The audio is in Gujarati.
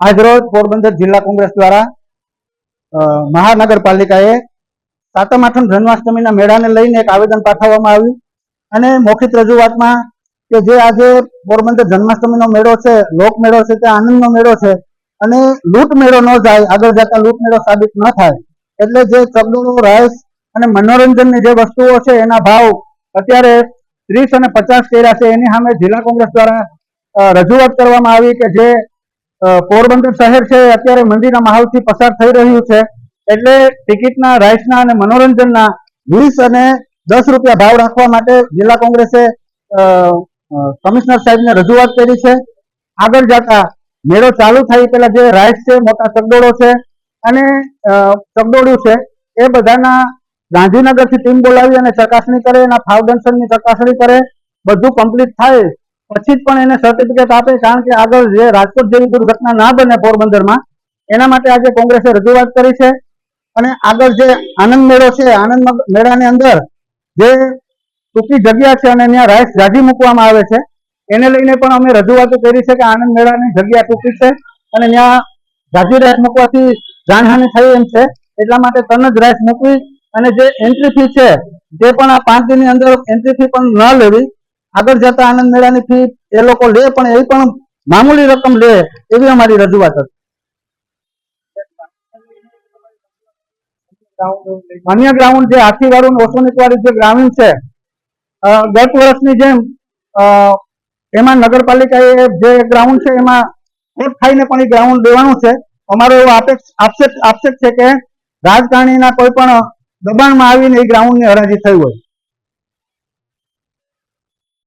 આજરોજ પોરબંદર જિલ્લા કોંગ્રેસ દ્વારા મહાનગરપાલિકાએ સાતમ આઠમ જન્માષ્ટમીના મેળાને લઈને એક આવેદન પાઠવવામાં આવ્યું અને મૌખિક રજૂઆતમાં કે જે આજે પોરબંદર જન્માષ્ટમીનો મેળો છે, લોક મેળો છે તે આનંદનો મેળો છે અને લૂંટ મેળો ન જાય, આગળ જતા લૂંટ મેળો સાબિત ન થાય, એટલે જે ચકડોળો રાઈસ અને મનોરંજનની જે વસ્તુઓ છે એના ભાવ અત્યારે ત્રીસ અને પચાસ કર્યા છે. એની સામે જિલ્લા કોંગ્રેસ દ્વારા રજૂઆત કરવામાં આવી કે જે પોરબંદર શહેર છે અત્યારે મંદીના માહોલથી પસાર થઈ રહ્યું છે. એટલે ટિકિટના રાઇટ્સના અને મનોરંજનના વીસ અને દસ રૂપિયા ભાવ રાખવા માટે જિલ્લા કોંગ્રેસે કમિશનર સાહેબને રજૂઆત કરી છે. આગળ જતા મેળો ચાલુ થાય પેલા જે રાઇટ્સ છે મોટા ચગડોળો છે અને અ, છે એ બધાના ગાંધીનગરથી ટીમ બોલાવી અને ચકાસણી કરે એના ફાઉન્ડેશનની ચકાસણી કરે બધું કમ્પ્લીટ થાય પછી જ પણ એને સર્ટિફિકેટ આપે, કારણ કે આગળ જે રાજકોટ જેવી દુર્ઘટના ના બને પોરબંદરમાં, એના માટે આજે કોંગ્રેસે રજૂઆત કરી છે. અને આગળ જે આનંદ મેળો છે, આનંદ મેળાની અંદર જે ટૂંકી જગ્યા છે અને ત્યાં રાઈસ જાજી મૂકવામાં આવે છે, એને લઈને પણ અમે રજૂઆતો કરી છે કે આનંદ મેળાની જગ્યા ટૂંકી છે અને ત્યાં જાજી રાઈસ મૂકવાથી જાનહાનિ થઈ એમ છે. એટલા માટે તન જ રાઈસ મૂકવી અને જે એન્ટ્રી ફી છે, તે પણ આ પાંચ દિનની અંદર એન્ટ્રી ફી પણ ન લેવી. આગળ જતા આનંદ મેળાની ફી એ લોકો લે પણ એ પણ મામૂલી રકમ લે એવી અમારી રજૂઆત હતી. અન્ય ગ્રાઉન્ડ જે હાથીવાળું ને ઓસોનિક વાળું જે ગ્રાઉન્ડ છે ગત વર્ષની જેમ એમાં નગરપાલિકાએ જે ગ્રાઉન્ડ છે એમાં ખોટ ખાઈને પણ એ ગ્રાઉન્ડ દેવાનું છે. અમારો એવો આક્ષેપ આક્ષેપ છે કે રાજકારણીના કોઈ પણ દબાણમાં આવીને એ ગ્રાઉન્ડની હરાજી થઈ હોય.